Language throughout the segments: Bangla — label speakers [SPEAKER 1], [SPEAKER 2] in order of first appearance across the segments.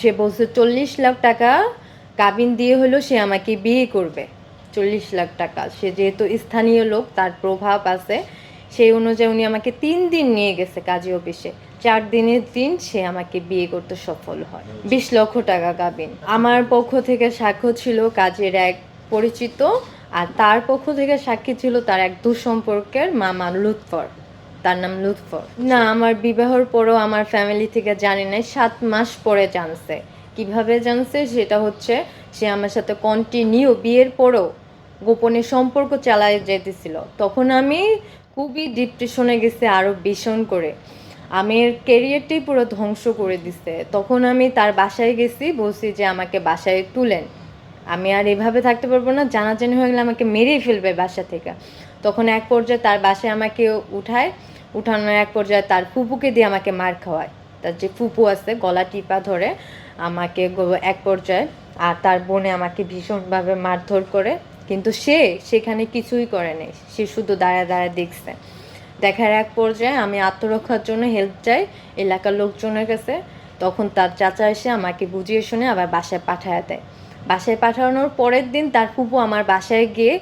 [SPEAKER 1] সে বলছে, চল্লিশ লাখ টাকা কাবিন দিয়ে হলো সে আমাকে বিয়ে করবে। চল্লিশ লাখ টাকা। সে যেহেতু স্থানীয় লোক, তার প্রভাব আছে। সেই অনুযায়ী উনি আমাকে তিন দিন নিয়ে গেছে কাজী অফিসে। চার দিনের দিন সে আমাকে বিয়ে করতে সফল হয়। বিশ লক্ষ টাকা কাবিন। আমার পক্ষ থেকে সাক্ষ্য ছিল কাজের এক পরিচিত, আর তার পক্ষ থেকে সাক্ষী ছিল তার এক দুঃসম্পর্কের মামা লুৎফর। তার নাম লুৎফর। না, আমার বিবাহর পরও আমার ফ্যামিলি থেকে জানি নাই, সাত মাস পরে জানছে। কীভাবে জানছে? সেটা হচ্ছে, সে আমার সাথে কন্টিনিউ বিয়ের পরেও গোপনে সম্পর্ক চালায় যেতেছিল। তখন আমি খুবই ডিপ্রেশনে গেছে আরও ভীষণ করে। আমি ক্যারিয়ারটাই পুরো ধ্বংস করে দিছে। তখন আমি তার বাসায় গেছি, বলছি যে আমাকে বাসায় তুলেন। আমি আর এভাবে থাকতে পারব না, জানাজানি হয়ে গেলে আমাকে মেরেই ফেলবে বাসা থেকে। তখন এক পর্যায়ে তার বাসায় আমাকে উঠায় উঠানোর এক পর্যায়ে তার ফুপুকে দিয়ে আমাকে মার খাওয়ায়। তার যে ফুপু আছে, গলা টিপা ধরে আমাকে এক পর্যায়ে আর তার বোনে আমাকে ভীষণভাবে মারধর করে। কিন্তু সে সেখানে কিছুই করে সে শুধু দাঁড়ায় দাঁড়ায় দেখছে। দেখার এক পর্যায়ে আমি আত্মরক্ষার জন্য হেল্প চাই এলাকার লোকজনের কাছে। তখন তার চাচা এসে আমাকে বুঝিয়ে শুনে আবার বাসায় পাঠায় দেয়। বাসায় পাঠানোর পরের দিন তার ফুপু আমার বাসায় গিয়ে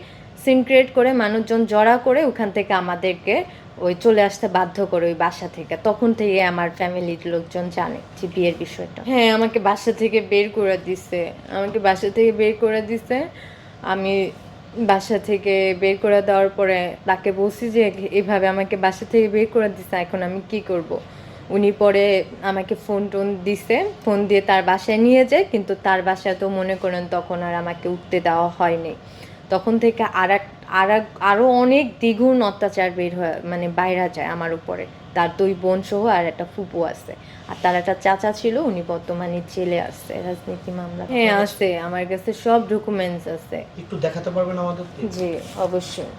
[SPEAKER 1] সিম ক্রিয়েট করে মানুষজন জড়া করে ওখান থেকে আমাদেরকে ওই চলে আসতে বাধ্য করে ওই বাসা থেকে। তখন থেকে আমার ফ্যামিলির লোকজন জানে যে বিয়ের বিষয়টা। হ্যাঁ আমাকে বাসা থেকে বের করে দিছে। আমাকে বাসা থেকে বের করে দিছে। আমি বাসা থেকে বের করে দেওয়ার পরে তাকে বলছি যে, এভাবে আমাকে বাসা থেকে বের করে দিছে, এখন আমি কি করব। উনি পরে আমাকে ফোন টোন দিছে। ফোন দিয়ে তার বাসায় নিয়ে যায়, কিন্তু তার বাসায় তো মনে করেন তখন আর আমাকে উঠতে দেওয়া হয়নি। তখন থেকে আর এক আর এক আরও অনেক দ্বিগুণ অত্যাচার বের হয়ে মানে বাইরা যায় আমার উপরে। তার দুই বোন সহ আর একটা ফুপু আছে। আর তার একটা চাচা ছিল উনি বর্তমানে জেলে আছে রাজনীতি মামলা হ্যাঁ আছে আমার কাছে সব ডকুমেন্টস আছে।
[SPEAKER 2] একটু দেখাতে পারবেন আমাদের?
[SPEAKER 1] জি অবশ্যই।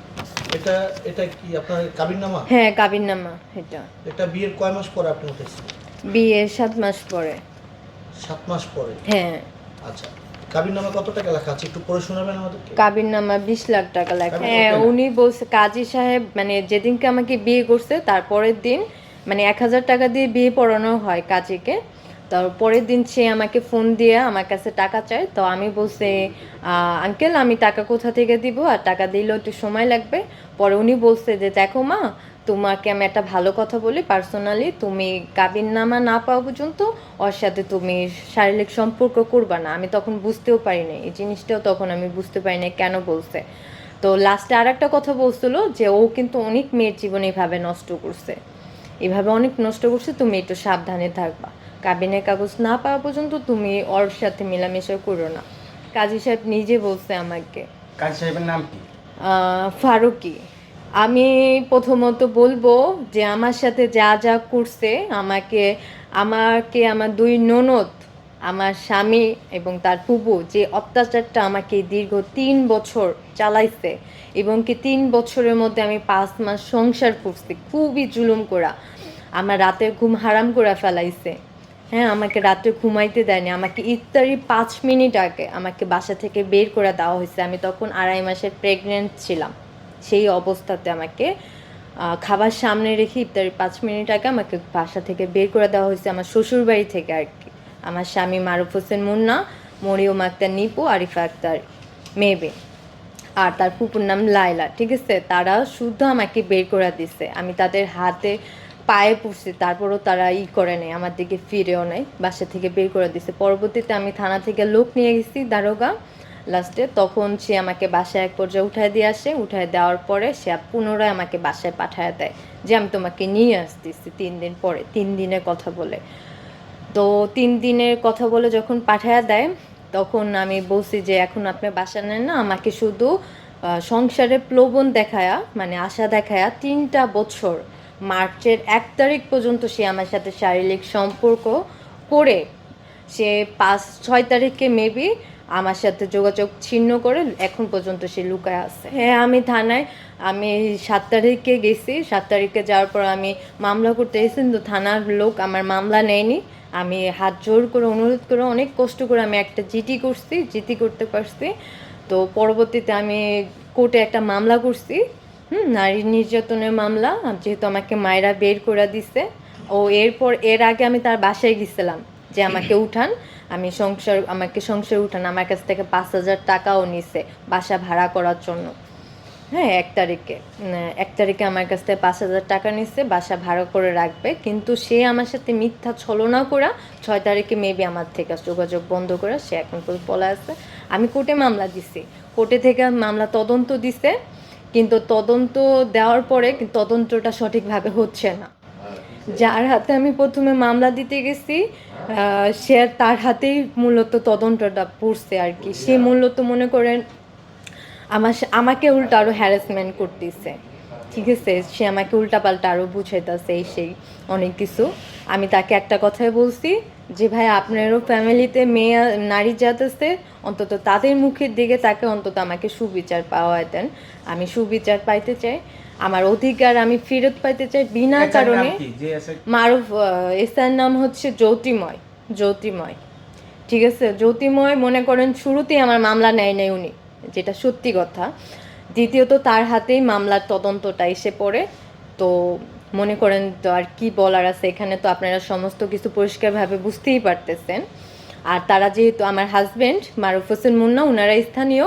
[SPEAKER 2] এটা এটা কি আপনার কাবিন নামা
[SPEAKER 1] হ্যাঁ কাবিননামা এটা।
[SPEAKER 2] এটা বিয়ের কয় মাস পরে আপনি উঠেছেন?
[SPEAKER 1] বিয়ে সাত মাস পরে।
[SPEAKER 2] সাত মাস পরে?
[SPEAKER 1] হ্যাঁ।
[SPEAKER 2] আচ্ছা। কত টাকা লেখা আছে? একটু পড়ে শোনাবেন আমাদেরকে।
[SPEAKER 1] কাবিননামা বিশ লাখ টাকা
[SPEAKER 2] কাবিন
[SPEAKER 1] হ্যাঁ উনি বলছে কাজী সাহেব মানে যেদিনকে আমাকে বিয়ে করছে তার পরের দিন মানে এক হাজার টাকা দিয়ে বিয়ে পড়ানো হয় কাজীকে। তার পরের দিন সে আমাকে ফোন দিয়ে আমার কাছে টাকা চায়। তো আমি বলছি আঙ্কেল আমি টাকা কোথা থেকে দিব? আর টাকা দিলেও একটু সময় লাগবে। পরে উনি বলছে যে দেখো মা তোমাকে আমি একটা ভালো কথা বলি পার্সোনালি তুমি কাবিন নামা না পাওয়া পর্যন্ত ওর সাথে তুমি শারীরিক সম্পর্ক করবা না। আমি তখন বুঝতেও পারিনি। এই জিনিসটাও তখন আমি বুঝতে পারিনি কেন বলছে। তো লাস্টে আর একটা কথা বলছিল যে ও কিন্তু অনেক মেয়ের জীবন এইভাবে নষ্ট করছে। এভাবে অনেক নষ্ট করছে তুমি একটু সাবধানে থাকবা। কাবিনের কাগজ না পাওয়া পর্যন্ত তুমি ওর সাথে মেলামেশা করো না। কাজী সাহেব নিজে বলছে আমাকে।
[SPEAKER 3] কাজী সাহেবের নাম কি?
[SPEAKER 1] আহ, ফারুকি। আমি প্রথমত বলব যে আমার সাথে যা যা করছে, আমাকে আমাকে আমার দুই ননদ, আমার স্বামী এবং তার পুবু যে অত্যাচারটা আমাকে দীর্ঘ তিন বছর চালাইছে এবং কি তিন বছরের মধ্যে আমি পাঁচ মাস সংসার করছি, খুবই জুলুম করা। আমার রাতের ঘুম হারাম করে ফেলাইছে। হ্যাঁ আমাকে রাত্রে ঘুমাইতে দেয়নি, আমাকে ইফতারি পাঁচ মিনিট আগে আমাকে বাসা থেকে বের করে দেওয়া হয়েছে। আমি তখন আড়াই মাসের প্রেগনেন্ট ছিলাম। সেই অবস্থাতে আমাকে খাবার সামনে রেখে ইফতারি পাঁচ মিনিট আগে আমাকে বাসা থেকে বের করে দেওয়া হয়েছে আমার শ্বশুর বাড়ি থেকে আর কি। আমার স্বামী মারুফ হোসেন মুন্না, মরিয়ম আক্তার নিপু, আরিফা আক্তার মেবে আর তার ফুপুর নাম লাইলা ঠিক আছে? তারা শুদ্ধ আমাকে বের করে দিছে। আমি তাদের হাতে পায়ে পড়ছি তারপরও তারা ই করে নেই, আমার দিকে ফিরেও নেয় বাসা থেকে বের করে দিছে। পরবর্তীতে আমি থানা থেকে লোক নিয়ে গেছি, দারোগা। লাস্টে তখন সে আমাকে বাসায় এক পর্যায়ে উঠায় দিয়ে আসে। উঠায় দেওয়ার পরে সে পুনরায় আমাকে বাসায় পাঠায় দেয় যে, আমি তোমাকে নিয়ে আসতেছি তিন দিন পরে, তিন দিনের কথা বলে। তো তিন দিনের কথা বলে যখন পাঠায়া দেয়, তখন আমি বলছি যে, এখন আপনি বাসা নেন না, আমাকে শুধু সংসারে প্লোবন দেখায়া মানে আশা দেখায়া তিনটা বছর, মার্চের এক তারিখ পর্যন্ত সে আমার সাথে শারীরিক সম্পর্ক করে, সে পাঁচ, ছয় তারিখে মেবি আমার সাথে যোগাযোগ ছিন্ন করে এখন পর্যন্ত সে লুকায় আছে। হ্যাঁ আমি থানায়, আমি সাত তারিখে গেছি। সাত তারিখে যাওয়ার পর আমি মামলা করতে এসেছি, কিন্তু থানার লোক আমার মামলা নেয়নি। আমি হাত জোর করে, অনুরোধ করে, অনেক কষ্ট করে আমি একটা জিটি করছি, জিটি করতে পারছি। তো পরবর্তীতে আমি কোর্টে একটা মামলা করছি। হুম, নারী নির্যাতনের মামলা, যেহেতু আমাকে মায়েরা বের করে দিছে। ও এরপর, এর আগে আমি তার বাসায় গেছিলাম যে আমাকে উঠান। আমি সংসার আমাকে সংসার উঠান আমার কাছ থেকে পাঁচ হাজার টাকাও নিছে বাসা ভাড়া করার জন্য। হ্যাঁ এক তারিখে এক তারিখে আমার কাছ থেকে পাঁচ হাজার টাকা নিচ্ছে বাসা ভাড়া করে রাখবে কিন্তু সে আমার সাথে মিথ্যা ছলনা করা ছয় তারিখে মেবি আমার থেকে যোগাযোগ বন্ধ করে সে এখন পর্যন্ত বলা আছে। আমি কোর্টে মামলা দিছি। কোর্টে থেকে মামলা তদন্ত দিছে কিন্তু তদন্ত দেওয়ার পরে কিন্তু তদন্তটা সঠিকভাবে হচ্ছে না। যার হাতে আমি প্রথমে মামলা দিতে গেছি সে তার হাতেই মূলত তদন্তটা পড়ছে আর কি। সে মূলত মনে করেন আমার আমাকে উল্টা আরও হ্যারাসমেন্ট করতেছে। ঠিক আছে? সে আমাকে উল্টাপাল্টা আরও বুঝাইতেছে এই সেই অনেক কিছু। আমি তাকে একটা কথাই বলছি যে ভাই আপনারও ফ্যামিলিতে মেয়ে নারী জাত আছে অন্তত তাদের মুখের দিকে তাকে অন্তত আমাকে সুবিচার পাওয়া দেন আমি সুবিচার পাইতে চাই। আমার অধিকার আমি ফেরত পাইতে চাই বিনা কারণে মারুফ এসার নাম হচ্ছে জ্যোতিময় জ্যোতিময়। ঠিক আছে? জ্যোতিময় মনে করেন শুরুতেই আমার মামলা নেয় নাই উনি যেটা সত্যি কথা। দ্বিতীয়ত তার হাতেই মামলার তদন্তটা এসে পড়ে। তো মনে করেন তো আর কি বলার আছে এখানে তো আপনারা সমস্ত কিছু পরিষ্কারভাবে বুঝতেই পারতেছেন। আর তারা যেহেতু আমার হাজবেন্ড মারুফ হোসেন মুন্না ওনারা স্থানীয়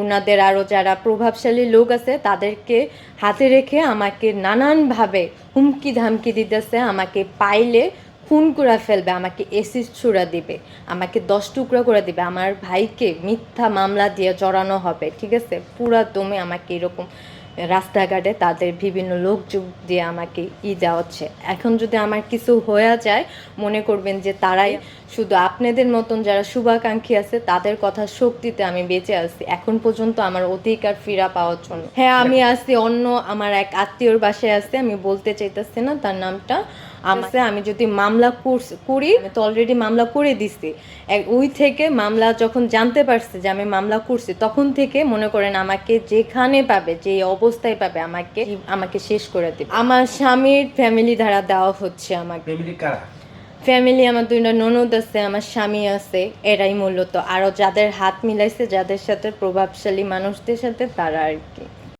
[SPEAKER 1] ওনাদের আরও যারা প্রভাবশালী লোক আছে, তাদেরকে হাতে রেখে আমাকে নানানভাবে হুমকি ধামকি দিতেছে, আমাকে পাইলে খুন করে ফেলবে, আমাকে এসি ছুড়া দিবে, আমাকে দশ টুকরা করে দিবে, আমার ভাইকে মিথ্যা মামলা দিয়ে জড়ানো হবে, ঠিক আছে? পুরা দমে আমাকে এরকম রাস্তাঘাটে তাদের বিভিন্ন লোকযোগ দিয়ে আমাকে ই হচ্ছে এখন যদি আমার কিছু হয়ে যায় মনে করবেন যে তারাই শুধু আপনাদের মতন যারা শুভাকাঙ্ক্ষী আছে তাদের কথা শক্তিতে আমি বেঁচে আছি। এখন পর্যন্ত আমার অধিকার ফিরা পাওয়ার জন্য। হ্যাঁ আমি আছি অন্য আমার এক আত্মীয়র বাসায় আছে আমি বলতে চাইতেছি না তার নামটা। আমার আমি যদি মামলা করি আমি তো অলরেডি মামলা করে দিছি। ওই থেকে মামলা যখন জানতে পারছে যে আমি মামলা করছি তখন থেকে মনে করেন আমাকে যেখানে পাবে যে অবস্থায় পাবে আমাকে আমাকে শেষ করে দেবে। আমার স্বামীর ফ্যামিলি দ্বারা দেওয়া হচ্ছে আমাকে।
[SPEAKER 3] ফ্যামিলি কারা?
[SPEAKER 1] ফ্যামিলি আমার দুইটা ননদ আছে আমার স্বামী আছে এরাই মূলত। আরও যাদের হাত মিলাইছে যাদের সাথে প্রভাবশালী মানুষদের সাথে তারা আর কি।